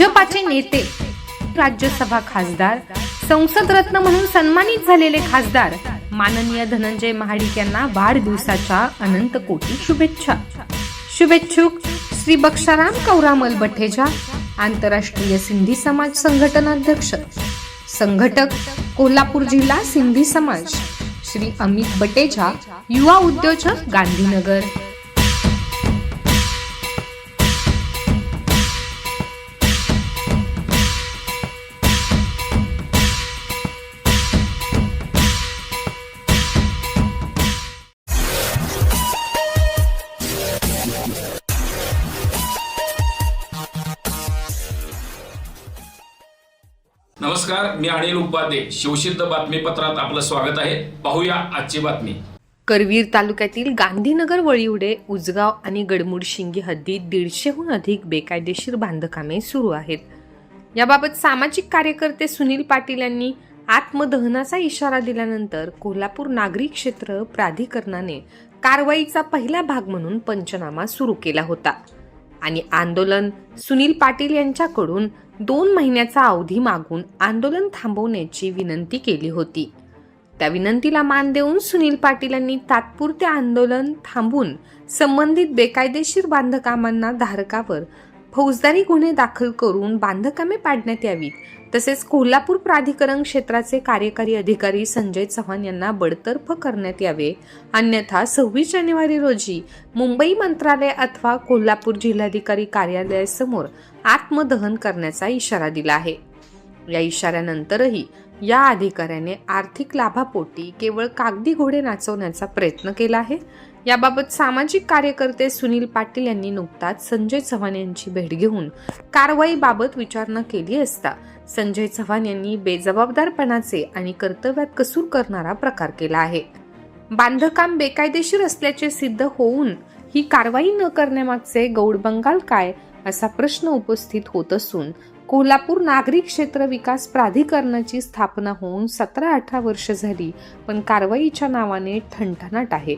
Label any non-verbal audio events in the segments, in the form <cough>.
भाजपाचे नेते राज्यसभा खासदार संसद रत्न म्हणून सन्मानित झालेले खासदार माननीय धनंजय महाडिक यांना वाढदिवसाच्या अनंत कोटी शुभेच्छा. शुभेच्छुक श्री बक्षाराम कौरामल बठेजा आंतरराष्ट्रीय सिंधी समाज संघटनाध्यक्ष संघटक कोल्हापूर जिल्हा सिंधी समाज श्री अमित बटेजा युवा उद्योजक गांधीनगर मी अनिल उपाध्ये शिवसिद्ध बातमीपत्रात आपलं स्वागत आहे. पाहूया आजची बातमी. करवीर तालुक्यातील गांधीनगर वळीवडे उजगाव आणि गडमुड शिंगी हद्दीत दीडशेहून अधिक बेकायदेशीर बांधकामे सुरू आहेत. याबाबत सामाजिक कार्यकर्ते सुनील पाटील यांनी आत्मदहनाचा इशारा दिल्यानंतर कोल्हापूर नागरी क्षेत्र प्राधिकरणाने कारवाईचा पहिला भाग म्हणून पंचनामा सुरू केला होता. आणि आंदोलन सुनील पाटील यांच्याकडून दोन महिन्याचा अवधी मागून आंदोलन थांबवण्याची विनंती केली होती. त्या विनंतीला मान देऊन सुनील पाटील यांनी तात्पुरते आंदोलन थांबून संबंधित बेकायदेशीर बांधकामांना धारकावर फौजदारी गुन्हे दाखल करून बांधकामे पाडण्यात यावीत तसेच कोल्हापूर प्राधिकरण क्षेत्राचे कार्यकारी अधिकारी संजय चव्हाण यांना बडतर्फ करण्यात यावे. अन्यथा सव्वीस जानेवारी रोजी मुंबई मंत्रालय अथवा कोल्हापूर जिल्हाधिकारी कार्यालयासमोर आत्मदहन करण्याचा इशारा दिला आहे. या इशाऱ्यानंतरही या अधिकाऱ्याने आर्थिक लाभापोटी केवळ कागदी घोडे नाचवण्याचा प्रयत्न केला आहे. याबाबत सामाजिक कार्यकर्ते सुनील पाटील यांनी नुकताच संजय चव्हाण यांची भेट घेऊन कारवाईबाबत विचारणा केली असता संजय चव्हाण यांनी बेजबाबदारपणाचे आणि कर्तव्यात कसूर करणारा प्रकार केला आहे. बांधकाम बेकायदेशीर असल्याचे सिद्ध होऊन ही कारवाई न करण्यामागचे गौड बंगाल काय असा प्रश्न उपस्थित होत असून कोल्हापूर नागरिक क्षेत्र विकास प्राधिकरणाची स्थापना होऊन सतरा अठरा वर्ष झाली पण कारवाईच्या नावाने ठणठणाट आहे.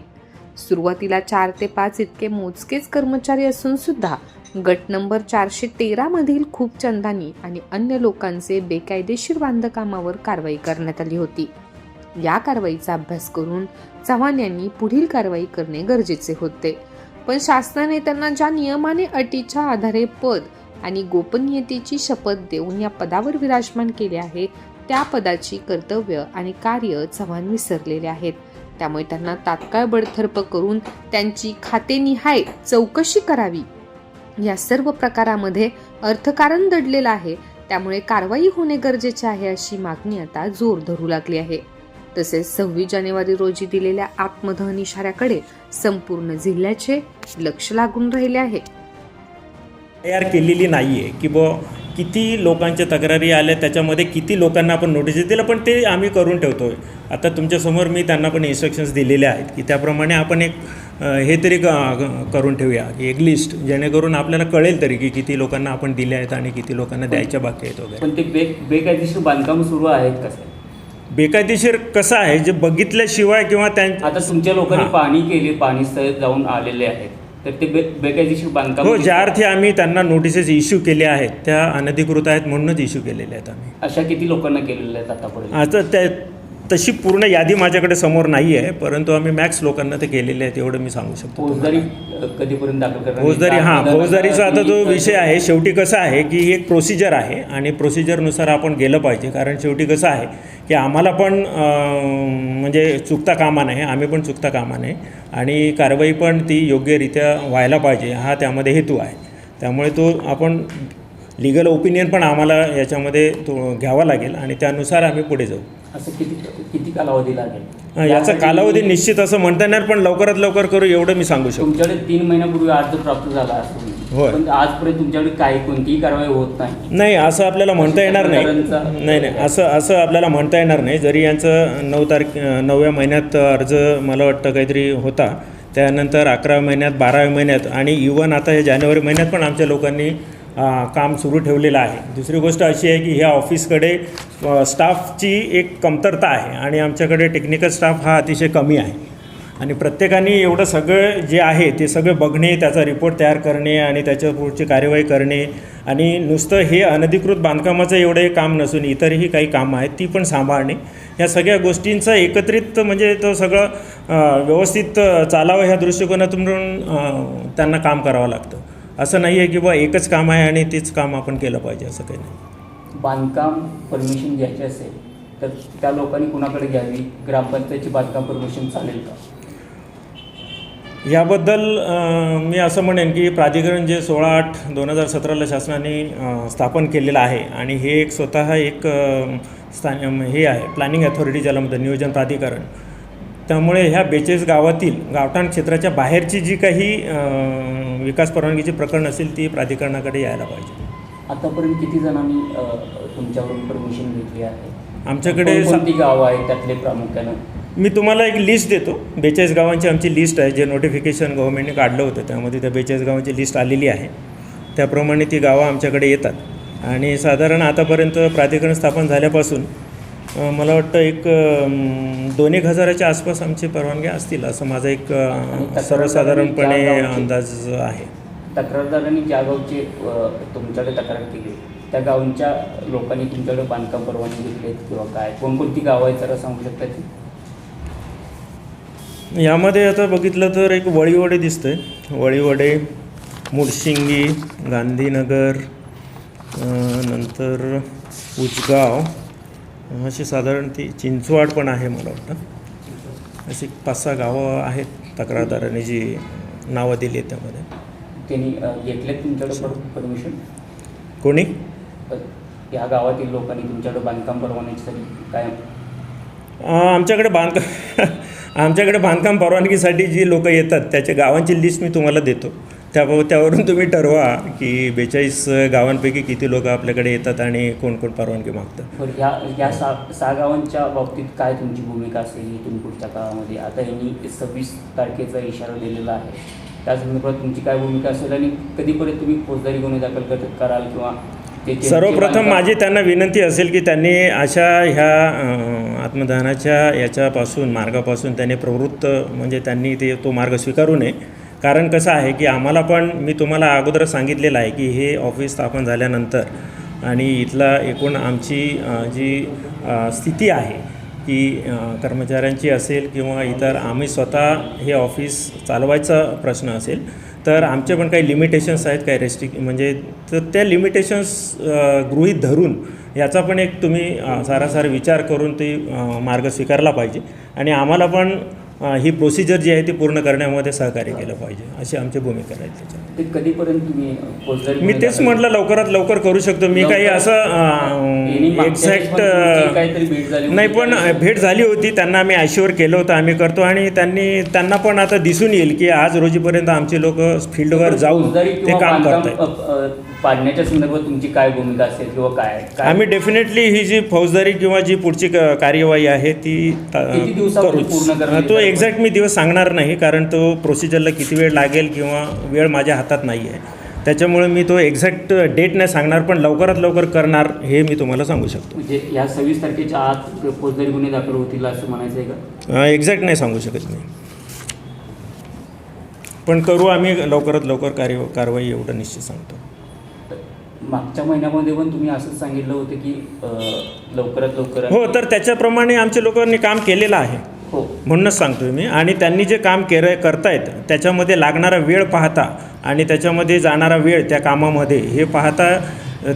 सुरुवातीला चार ते पाच इतके मोजकेच कर्मचारी असून सुद्धा गट नंबर चारशे तेरा मधील खूप चंदानी आणि अन्य लोकांचे बेकायदेशीर बांधकामावर कारवाई करण्यात आली होती. या कारवाईचा अभ्यास करून चव्हाण यांनी पुढील कारवाई करणे गरजेचे होते. पण शासनाने त्यांना ज्या नियमाने अटीच्या आधारे पद आणि गोपनीयतेची शपथ देऊन या पदावर विराजमान केले आहे त्या पदाची कर्तव्य आणि कार्य चव्हाण विसरलेले आहेत. त्यामुळे त्यांना तात्काळ बडथर्प करून त्यांची खातेनिहाय चौकशी करावी. या सर्व प्रकारामध्ये अर्थकारण दडलेलं आहे. त्यामुळे कारवाई होणे गरजेचे आहे अशी मागणी आता जोर धरू लागली आहे. तसेच सव्वीस जानेवारी रोजी दिलेल्या आत्मदहन इशाऱ्याकडे संपूर्ण जिल्ह्याचे लक्ष लागून राहिले आहे. तयार केलेली नाही आहे की बुवा किती लोकांच्या तक्रारी आल्या त्याच्यामध्ये किती लोकांना आपण नोटीस दिलं पण ते आम्ही करून ठेवतो आहे आता तुमच्यासमोर मी त्यांना पण इन्स्ट्रक्शन्स दिलेले आहेत की त्याप्रमाणे आपण एक हे तरी करून ठेवूया. की एक लिस्ट जेणेकरून आपल्याला कळेल तरी की किती लोकांना आपण दिले आहेत आणि किती लोकांना द्यायच्या बाकी आहेत वगैरे. पण ते बे बेकायदेशीर बांधकाम सुरू आहेत कसं बेकायदेशीर कसं आहे? जे बघितल्याशिवाय किंवा त्या आता तुमच्या लोकांनी. पाणी केले पाणी जाऊन आलेले आहेत. तर ते बे बेकायदेशीर बांधकाम हो ज्या अर्थी आम्ही त्यांना नोटिसेस इश्यू केल्या आहेत त्या अनधिकृत आहेत म्हणूनच इश्यू केलेल्या आहेत आम्ही. अशा किती लोकांना केलेल्या आहेत आतापर्यंत? आता त्या तशी पूर्ण यादी माझ्याकडे समोर नाही आहे परंतु आम्ही मॅक्स लोकांना ते केलेले आहेत एवढं मी सांगू शकतो फौजदारी कधीपर्यंत दाखल करणार फौजदारी हां फौजदारीचा आता जो विषय आहे शेवटी कसं आहे की ही एक प्रोसिजर आहे आणि प्रोसिजरनुसार आपण गेलं पाहिजे कारण शेवटी कसं आहे की आम्हाला पण अं, म्हणजे चुकता कामा नाही आम्ही पण चुकता कामा नाही आणि कारवाई पण ती योग्यरित्या व्हायला पाहिजे हा त्यामध्ये हेतू आहे. त्यामुळे तो आपण लिगल ओपिनियन पण आम्हाला याच्यामध्ये तो घ्यावा लागेल आणि त्यानुसार आम्ही पुढे जाऊ. असं किती किती कालावधी लागेल? याचा कालावधी निश्चित असं म्हणता येणार पण लवकरात लवकर करू एवढं मी सांगू शकतो. तुमच्याकडे तीन महिन्यापूर्वी अर्ज प्राप्त झाला होय. पण आजपर्यंत तुमच्याकडे काही कोणतीही कारवाई होत नाही. नाही असं आपल्याला म्हणता येणार नाही. नाही नाही असं असं आपल्याला म्हणता येणार नाही. जरी यांचं नऊ तारखे नवव्या महिन्यात अर्ज मला वाटतं काहीतरी होता. त्यानंतर अकराव्या महिन्यात बाराव्या महिन्यात आणि इवन आता हे जानेवारी महिन्यात पण आमच्या लोकांनी काम सुरू ठेवलेलं आहे. दुसरी गोष्ट अशी आहे की ह्या ऑफिसकडे स्टाफची एक कमतरता आहे आणि आमच्याकडे टेक्निकल स्टाफ हा अतिशय कमी आहे. आणि प्रत्येकाने एवढं सगळं जे आहे ते सगळं बघणे त्याचा रिपोर्ट तयार करणे आणि त्याच्या पुढची कार्यवाही करणे आणि नुसतं हे अनधिकृत बांधकामाचं एवढं काम नसून इतरही काही कामं आहेत ती पण सांभाळणे. या सगळ्या गोष्टींचा एकत्रित म्हणजे तो सगळं व्यवस्थित चालावं ह्या दृष्टिकोनातून त्यांना काम करावं लागतं. असं नाही आहे की बा एकच काम आहे आणि तेच काम आपण केलं पाहिजे असं काही नाही. बांधकाम परमिशन घ्यायची असेल तर त्या लोकांनी कुणाकडे घ्यावी? ग्रामपंचायतची बांधकाम परमिशन चालेल का? याबद्दल मी असं म्हणेन की प्राधिकरण जे सोळा आठ दोन हजार सतराला शासनाने स्थापन केलेलं आहे आणि हे एक स्वतः एक स्थान हे आहे प्लॅनिंग अथॉरिटी ज्याला म्हणतात नियोजन प्राधिकरण. त्यामुळे ह्या बेचाळीस गावातील गावठाण क्षेत्राच्या बाहेरची जी काही विकास परवानगीची प्रकरण असेल ती प्राधिकरणाकडे यायला पाहिजे. आतापर्यंत किती जणांनी तुमच्याकडून परमिशन घेतली आहे? आमच्याकडे कोणती गावं आहेत त्यातले प्रामुख्यानं? मी तुम्हाला एक लिस्ट देतो. बेचाळीस गावांची आमची लिस्ट आहे जे नोटिफिकेशन गव्हर्नमेंटने काढलं होतं त्यामध्ये त्या बेचाळीस गावांची लिस्ट आलेली आहे. त्याप्रमाणे ती गावं आमच्याकडे येतात. आणि साधारण आतापर्यंत प्राधिकरण स्थापन झाल्यापासून मला वाटतं एक दोन एक हजाराच्या आसपास आमची परवानग्या असतील असं माझा एक सर्वसाधारणपणे अंदाज आहे. तक्रारदारांनी ज्या गावची तुमच्याकडे तक्रार केली त्या गावांच्या लोकांनी तुमच्याकडे बांधकाम परवानगी घेतली आहेत किंवा काय? कोणकोणती गावं आहेत जरा सांगू शकता ती यामध्ये आता बघितलं तर एक वळीवडे दिसतंय. वळीवडे मुडशिंगी गांधीनगर नंतर उचगाव अशी साधारण ती चिंचवाड पण आहे मला वाटतं. अशी पाच सहा गावं आहेत तक्रारदारांनी जी नावं दिली आहेत त्यामध्ये. त्यांनी अ, घेतलेत तुमच्याकडे परमिशन कोणी? या गावातील लोकांनी तुमच्याकडे बांधकाम परवानगीसाठी काय? आमच्याकडे बांधकाम <laughs> आमच्याकडे बांधकाम परवानगीसाठी जी लोक येतात त्याच्या गावांची लिस्ट मी तुम्हाला देतो. त्या त्यावरून तुम्ही ठरवा की बेचाळीस गावांपैकी किती लोक आपल्याकडे येतात आणि कोण कोण परवानगी मागतात बरं ह्या ह्या सा सहा गावांच्या बाबतीत काय तुमची भूमिका असेल? इथून पुढच्या काळामध्ये आता यांनी सव्वीस तारखेचा इशारा दिलेला आहे. त्या संदर्भात तुमची काय भूमिका असेल आणि कधीपर्यंत तुम्ही फौजदारी गुन्हे दाखल कर कराल किंवा सर्वप्रथम माझी त्यांना विनंती असेल की त्यांनी अशा ह्या अं, आत्मदहनाच्या याच्यापासून मार्गापासून त्यांनी प्रवृत्त म्हणजे त्यांनी ते तो मार्ग स्वीकारू नये. कारण कसं आहे की आम्हाला पण मी तुम्हाला अगोदर सांगितलेलं आहे की हे ऑफिस स्थापन झाल्यानंतर आणि इथला एकूण आमची जी स्थिती आहे की कर्मचाऱ्यांची असेल किंवा इतर आम्ही स्वतः हे ऑफिस चालवायचा प्रश्न असेल तर आमचे पण काही लिमिटेशन्स आहेत काही रेस्ट्रिक म्हणजे तर त्या लिमिटेशन्स गृहीत धरून याचा पण एक तुम्ही सारासार विचार करून ते मार्ग स्वीकारला पाहिजे. आणि आम्हाला पण ही प्रोसिजर जी आहे ती पूर्ण करण्यामध्ये सहकार्य केलं पाहिजे अशी आमची भूमिका राहील त्याच्यात ते कधीपर्यंत तुम्ही मी तेच म्हटलं लवकरात लवकर करू शकतो. मी काही असं एक्झॅक्ट नाही पण भेट झाली होती. त्यांना आम्ही आयशीवर केलं होतं आम्ही करतो. आणि त्यांनी त्यांना पण आता दिसून येईल की आज रोजीपर्यंत आमचे लोक फील्डवर जाऊन ते काम बांधकाम, करत आहेत अ, अ, पाडण्याच्या संदर्भात तुमची काय भूमिका असेल किंवा काय आम्ही डेफिनेटली ही जी फौजदारी किंवा जी पुढची कार्यवाही आहे ती तो? एक्झॅक्ट मी दिवस सांगणार नाही कारण तो प्रोसिजरला किती वेळ लागेल किंवा वेळ माझ्या हातात नाही आहे. त्याच्यामुळे मी तो एक्झॅक्ट डेट नाही सांगणार पण लवकरात लवकर करणार हे मी तुम्हाला सांगू शकतो. म्हणजे या सव्वीस तारखेच्या आत फौजदारी गुन्हे दाखल होतील असं म्हणायचं आहे का एक्झॅक्ट नाही सांगू शकत मी. पण करू आम्ही लवकरात लवकर कार्य कारवाई एवढं निश्चित सांगतो. मागच्या महिन्यामध्ये पण तुम्ही असंच सांगितलं होतं की लवकरात लवकर हो तर त्याच्याप्रमाणे आमच्या लोकांनी काम केलेलं आहे. हो. म्हणूनच सांगतोय मी. आणि त्यांनी जे काम केर करतायत त्याच्यामध्ये लागणारा वेळ पाहता आणि त्याच्यामध्ये जाणारा वेळ त्या कामामध्ये हे पाहता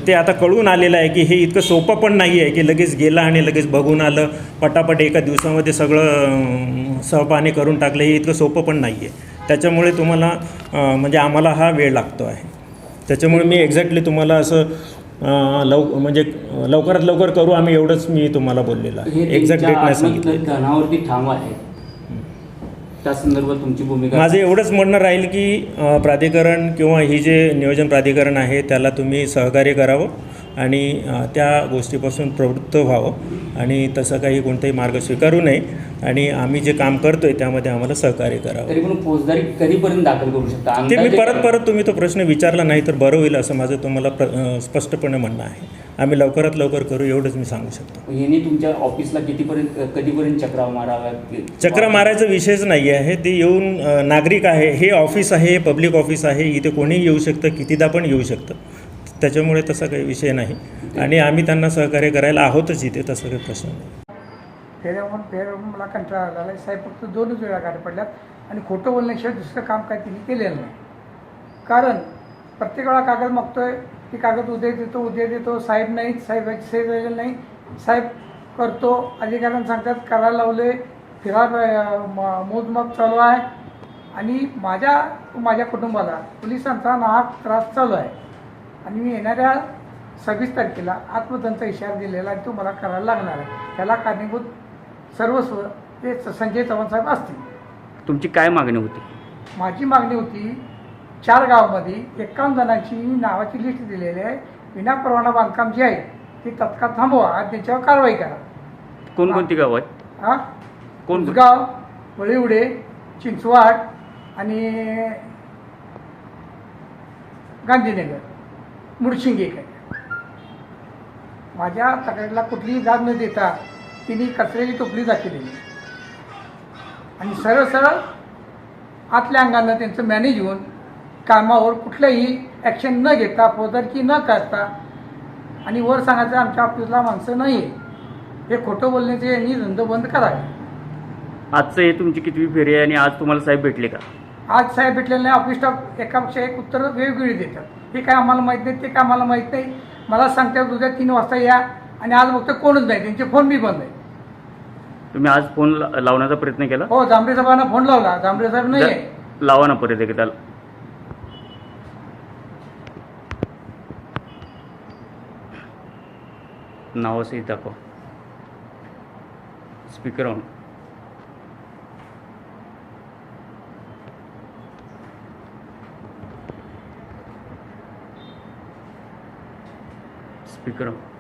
ते आता कळून आलेलं आहे की हे इतकं सोपं पण नाही आहे की लगेच गेलं आणि लगेच बघून आलं पटापट एका दिवसामध्ये सगळं सहपाने करून टाकलं हे इतकं सोपं पण नाही आहे. त्याच्यामुळे तुम्हाला म्हणजे आम्हाला हा वेळ लागतो आहे. त्याच्यामुळे मी एक्झॅक्टली तुम्हाला असं लव म्हणजे लवकरात लवकर करू आम्ही एवढंच मी तुम्हाला बोललेलं आहे. एक्झॅक्ट डेट नाही सांगितलं धनावरती ठाम आहे. त्या संदर्भात तुमची भूमिका माझं एवढंच म्हणणं राहील की प्राधिकरण किंवा ही जे नियोजन प्राधिकरण आहे त्याला तुम्ही सहकार्य करावं आणि त्या गोष्टीपासून प्रवृत्त व्हावं. आणि तसं काही कोणताही मार्ग स्वीकारू नये. आणि आम्ही जे काम करतोय त्यामध्ये आम्हाला सहकार्य करावं. तरी पण फौजदारी कधीपर्यंत दाखल करू शकता? ते मी परत परत तुम्ही तो प्रश्न विचारला नाही तर बरं होईल असं माझं तुम्हाला प्र स्पष्टपणे म्हणणं आहे. आम्ही लवकरात लवकर करू एवढंच मी सांगू शकतो. यांनी तुमच्या ऑफिसला कितीपर्यंत कधीपर्यंत चक्रा माराव्या? चक्र मारायचा विषयच नाही आहे ते येऊन नागरिक आहे हे ऑफिस आहे पब्लिक ऑफिस आहे इथे कोणीही येऊ शकतं कितीदा पण येऊ शकतं. त्याच्यामुळे तसा काही विषय नाही. आणि आम्ही त्यांना सहकार्य करायला आहोतच इथे तसं काही प्रश्न नाही. फेऱ्यावरून मला कंटाळा आला आहे साहेब फक्त दोनच वेळा गाड्या पडल्यात आणि खोटं बोलण्याशिवाय दुसरं काम काय तिने केलेलं नाही. कारण प्रत्येक वेळा कागद मागतोय ती कागद उद्या देतो उद्या देतो. साहेब नाही साहेबाची सही झालेली नाही. साहेब करतो अधिकाऱ्यांना सांगतात करायला लावले फिरा म- मोजमाप चालू आहे. आणि माझ्या माझ्या कुटुंबाला पोलिसांचा नाहक त्रास चालू आहे. आणि मी येणाऱ्या सव्वीस तारखेला आत्मदंचा इशारा दिलेला आहे तो मला करायला लागणार आहे. त्याला कारणीभूत सर्वस्व ते संजय चव्हाण साहेब असतील. तुमची काय मागणी होती? माझी मागणी होती चार गावामध्ये एकावन्न जणांची नावाची लिस्ट दिलेली आहे. विनापरवाना बांधकाम जे आहे ते तत्काळ थांबवा आणि त्याच्यावर कारवाई करा. कोणकोणती गावं आहेत हा? कोण उजगाव वळीवडे चिंचवाड आणि गांधीनगर. मुडशिंगे एक आहे माझ्या तक्रारीला कुठलीही दाद न देता तिने कचऱ्याची टोपली दाखवलेली आणि सरळ सरळ आतल्या अंगानं त्यांचं मॅनेज होऊन कामावर कुठलंही ॲक्शन न घेता फौजदारकी न करता आणि वर सांगायचं आमच्या ऑफिसला माणसं नाही हे खोटं बोलण्याचे यांनी धंदो बंद करावे. आजचं हे तुमची कितवी फेरी आहे आणि आज तुम्हाला साहेब भेटले का? आज साहेब भेटलेले नाही ऑफिस स्टाफ एकापेक्षा एक उत्तरं वेगवेगळी देतात. हे काय आम्हाला माहीत नाही ते काय आम्हाला माहीत नाही. मला सांगतात उद्या तीन वाजता या आणि आज बघतो कोणच नाही त्यांचे फोन बी बंद आहे. तुम्ही आज फोन ला- लावण्याचा प्रयत्न केला? हो जांभरे साहेबांना फोन लावला. जांभरे साहेब नाही आहे. लावा ना परत एकदा. नावासहित दाखवा. Speaker on. Speaker on